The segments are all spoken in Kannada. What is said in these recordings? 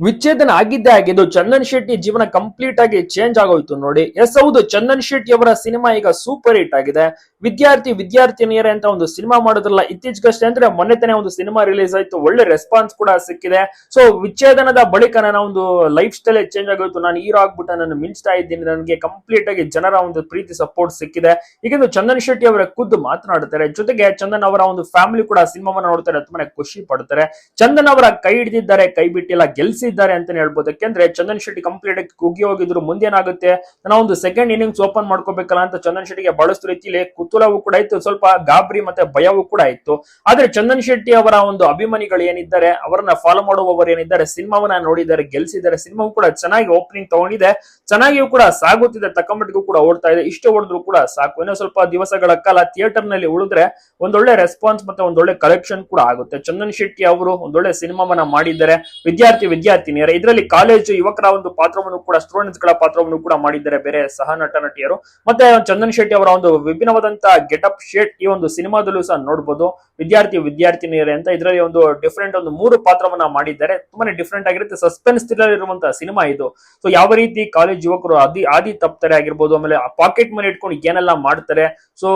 ವಿಚ್ಛೇದನ ಆಗಿದ್ದೇ ಆಗಿದ್ದು ಚಂದನ್ ಶೆಟ್ಟಿ ಜೀವನ ಕಂಪ್ಲೀಟ್ ಆಗಿ ಚೇಂಜ್ ಆಗೋಯ್ತು ನೋಡಿ. ಎಸ್, ಹೌದು, ಚಂದನ್ ಶೆಟ್ಟಿ ಅವರ ಸಿನಿಮಾ ಈಗ ಸೂಪರ್ ಹಿಟ್ ಆಗಿದೆ. ವಿದ್ಯಾರ್ಥಿ, ವಿದ್ಯಾರ್ಥಿನಿಯರ ಅಂತ ಒಂದು ಸಿನಿಮಾ ಮಾಡೋದ್ರಲ್ಲ ಇತ್ತೀಚೆಗಷ್ಟೇ ಅಂದ್ರೆ ಮೊನ್ನೆ ತಾನೇ ಒಂದು ಸಿನಿಮಾ ರಿಲೀಸ್ ಆಯ್ತು, ಒಳ್ಳೆ ರೆಸ್ಪಾನ್ಸ್ ಕೂಡ ಸಿಕ್ಕಿದೆ. ಸೊ ವಿಚ್ಛೇದನದ ಬಳಿಕ ನನ್ನ ಒಂದು ಲೈಫ್ ಸ್ಟೈಲ್ ಚೇಂಜ್ ಆಗೋಯ್ತು, ನಾನು ಹೀರೋ ಆಗ್ಬಿಟ್ಟು, ನಾನು ಮಿಂಚ್ತಾ ಇದ್ದೀನಿ, ನನಗೆ ಕಂಪ್ಲೀಟ್ ಆಗಿ ಜನರ ಒಂದು ಪ್ರೀತಿ ಸಪೋರ್ಟ್ ಸಿಕ್ಕಿದೆ. ಈಗಿಂದು ಚಂದನ್ ಶೆಟ್ಟಿ ಅವರ ಖುದ್ದು ಮಾತನಾಡ್ತಾರೆ. ಜೊತೆಗೆ ಚಂದನ್ ಅವರ ಒಂದು ಫ್ಯಾಮಿಲಿ ಕೂಡ ಸಿನಿಮಾವನ್ನು ನೋಡ್ತಾರೆ, ತುಂಬಾನೇ ಖುಷಿ ಪಡ್ತಾರೆ. ಚಂದನ್ ಅವರ ಕೈ ಹಿಡಿದಿದ್ದಾರೆ, ಕೈ ಬಿಟ್ಟಿಲ್ಲ ಗೆಲ್ಸಿದ್ದಾರೆ ಅಂತಾನೆ ಹೇಳ್ಬೋದು. ಯಾಕೆಂದ್ರೆ ಚಂದನ್ ಶೆಟ್ಟಿ ಕಂಪ್ಲೀಟ್ ಆಗಿ ಕುಗ್ಗಿ ಹೋಗಿದ್ರು, ಮುಂದೇನಾಗುತ್ತೆ? ನಾವು ಒಂದು ಸೆಕೆಂಡ್ ಇನ್ನಿಂಗ್ಸ್ ಓಪನ್ ಮಾಡ್ಕೋಬೇಕಲ್ಲ ಅಂತ ಚಂದನ್ ಶೆಟ್ಟಿಗೆ ಬಹಳಷ್ಟು ರೀತಿಯಲ್ಲಿ ಕುತೂಹಲವೂ ಕೂಡ ಇತ್ತು, ಸ್ವಲ್ಪ ಗಾಬರಿ ಮತ್ತೆ ಭಯವೂ ಕೂಡ ಇತ್ತು. ಆದ್ರೆ ಚಂದನ್ ಶೆಟ್ಟಿ ಅವರ ಒಂದು ಅಭಿಮಾನಿಗಳು ಏನಿದ್ದಾರೆ, ಅವರನ್ನ ಫಾಲೋ ಮಾಡುವವರು ಏನಿದ್ದಾರೆ, ಸಿನಿಮಾವನ್ನ ನೋಡಿದ್ದಾರೆ, ಗೆಲ್ಸಿದ್ದಾರೆ, ಸಿನಿಮಾವು ಕೂಡ ಚೆನ್ನಾಗಿ ಓಪನಿಂಗ್ ತಗೊಂಡಿದೆ. ಚೆನ್ನಾಗಿಯೂ ಕೂಡ ಸಾಗುತ್ತಿದೆ, ತಕ್ಕಮಟ್ಟಿಗೂ ಕೂಡ ಓಡ್ತಾ ಇದೆ. ಇಷ್ಟು ಹೊಡೆದ್ರು ಕೂಡ ಸಾಕು. ಇನ್ನೊಂದು ಸ್ವಲ್ಪ ದಿವಸಗಳ ಕಾಲ ಥಿಯೇಟರ್ನಲ್ಲಿ ಉಳಿದ್ರೆ ಒಂದೊಳ್ಳೆ ರೆಸ್ಪಾನ್ಸ್ ಮತ್ತೆ ಒಂದೊಳ್ಳೆ ಕಲೆಕ್ಷನ್ ಕೂಡ ಆಗುತ್ತೆ. ಚಂದನ್ ಶೆಟ್ಟಿ ಅವರು ಒಂದೊಳ್ಳೆ ಸಿನಿಮಾವನ್ನ ಮಾಡಿದ್ದಾರೆ. ವಿದ್ಯಾರ್ಥಿ ವಿದ್ಯಾರ್ಥಿನಿಯರ, ಇದರಲ್ಲಿ ಕಾಲೇಜು ಯುವಕರ ಒಂದು ಪಾತ್ರವನ್ನು ಕೂಡ ಸ್ಟೂಡೆಂಟ್ಸ್ಗಳ ಪಾತ್ರವನ್ನು ಕೂಡ ಮಾಡಿದ್ದಾರೆ ಬೇರೆ ಸಹ ನಟ ನಟಿಯರು ಮತ್ತೆ ಚಂದನ್ ಶೆಟ್ಟಿ ಅವರ ಒಂದು ವಿಭಿನ್ನವಾದಂತ ಗೆಟಪ್ ಶೇಟ್ ಈ ಒಂದು ಸಿನಿಮಾದಲ್ಲೂ ಸಹ ನೋಡಬಹುದು ವಿದ್ಯಾರ್ಥಿ, ವಿದ್ಯಾರ್ಥಿನಿಯರೇ ಅಂತ ಇದರಲ್ಲಿ ಒಂದು ಡಿಫ್ರೆಂಟ್ ಒಂದು ಮೂರು ಪಾತ್ರವನ್ನ ಮಾಡಿದ್ದಾರೆ. ತುಂಬಾನೇ ಡಿಫ್ರೆಂಟ್ ಆಗಿರುತ್ತೆ. ಸಸ್ಪೆನ್ಸ್ ಥ್ರಿಲ್ಲರ್ ಇರುವಂತಹ ಸಿನಿಮಾ ಇದು. ಸೊ ಯಾವ ರೀತಿ ಕಾಲೇಜ್ ಯುವಕರು ಆದಿ ಆದಿ ತಪ್ತಾರೆ ಆಗಿರ್ಬೋದು, ಆಮೇಲೆ ಪಾಕೆಟ್ ಮನಿ ಇಟ್ಕೊಂಡು ಏನೆಲ್ಲ ಮಾಡ್ತಾರೆ. ಸೊ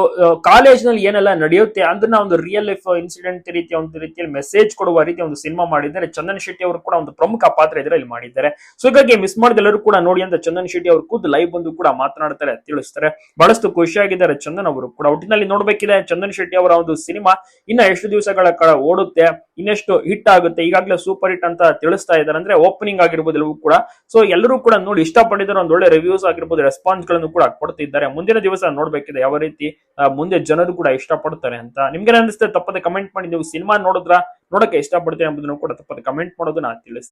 ಕಾಲೇಜ್ನಲ್ಲಿ ಏನೆಲ್ಲ ನಡೆಯುತ್ತೆ ಅದನ್ನ ಒಂದು ರಿಯಲ್ ಲೈಫ್ ಇನ್ಸಿಡೆಂಟ್ ರೀತಿಯ ಒಂದು ರೀತಿಯಲ್ಲಿ ಮೆಸೇಜ್ ಕೊಡುವ ರೀತಿ ಒಂದು ಸಿನಿಮಾ ಮಾಡಿದ್ದಾರೆ. ಚಂದನ್ ಶೆಟ್ಟಿ ಅವರು ಕೂಡ ಒಂದು ಪ್ರಮುಖ ಪಾತ್ರ ಇದರಲ್ಲಿ ಮಾಡಿದ್ದಾರೆ. ಸೊ ಹೀಗಾಗಿ ಮಿಸ್ ಮಾಡಿದ ಎಲ್ಲರೂ ಕೂಡ ನೋಡಿ ಅಂತ ಚಂದನ್ ಶೆಟ್ಟಿ ಅವರು ಖುದ್ದು ಲೈವ್ ಬಂದು ಕೂಡ ಮಾತನಾಡ್ತಾರೆ, ತಿಳಿಸ್ತಾರೆ. ಬಹಳಷ್ಟು ಖುಷಿಯಾಗಿದ್ದಾರೆ ಚಂದನ್ ಅವರು ಕೂಡ. ಒಟ್ಟಿನಲ್ಲಿ ನೋಡ್ಬೇಕಿದೆ ಚಂದನ್ ಶೆಟ್ಟಿ ಅವರ ಒಂದು ಸಿನಿಮಾ ಇನ್ನ ಎಷ್ಟು ದಿವಸಗಳ ಕಾಲ ಓಡುತ್ತೆ, ಇನ್ನೆಷ್ಟು ಹಿಟ್ ಆಗುತ್ತೆ, ಈಗಾಗಲೇ ಸೂಪರ್ ಹಿಟ್ ಅಂತ ತಿಳಿಸ್ತಾ ಇದ್ದಾರೆ. ಅಂದ್ರೆ ಓಪನಿಂಗ್ ಆಗಿರ್ಬೋದು ಎಲ್ಲವೂ ಕೂಡ. ಸೊ ಎಲ್ಲರೂ ಕೂಡ ನೋಡಿ ಇಷ್ಟಪಟ್ಟಿದ್ದಾರೆ, ಒಂದು ಒಳ್ಳೆ ರಿವ್ಯೂಸ್ ಆಗಿರ್ಬೋದು ರೆಸ್ಪಾನ್ಸ್ಗಳನ್ನು ಕೂಡ ಕೊಡ್ತಿದ್ದಾರೆ. ಮುಂದಿನ ದಿವಸ ನೋಡ್ಬೇಕಿದೆ ಯಾವ ರೀತಿ ಮುಂದೆ ಜನರು ಕೂಡ ಇಷ್ಟಪಡ್ತಾರೆ ಅಂತ. ನಿಮ್ಗೆ ಅನಿಸುತ್ತೆ? ತಪ್ಪದೆ ಕಮೆಂಟ್ ಮಾಡಿ ನೀವು ಸಿನಿಮಾ ನೋಡಿದ್ರ, ನೋಡಕ್ಕೆ ಇಷ್ಟಪಡ್ತೀರಾ ಎಂಬುದನ್ನು ಕೂಡ ತಪ್ಪದೆ ಕಮೆಂಟ್ ಮಾಡೋದನ್ನ ತಿಳಿಸಿ.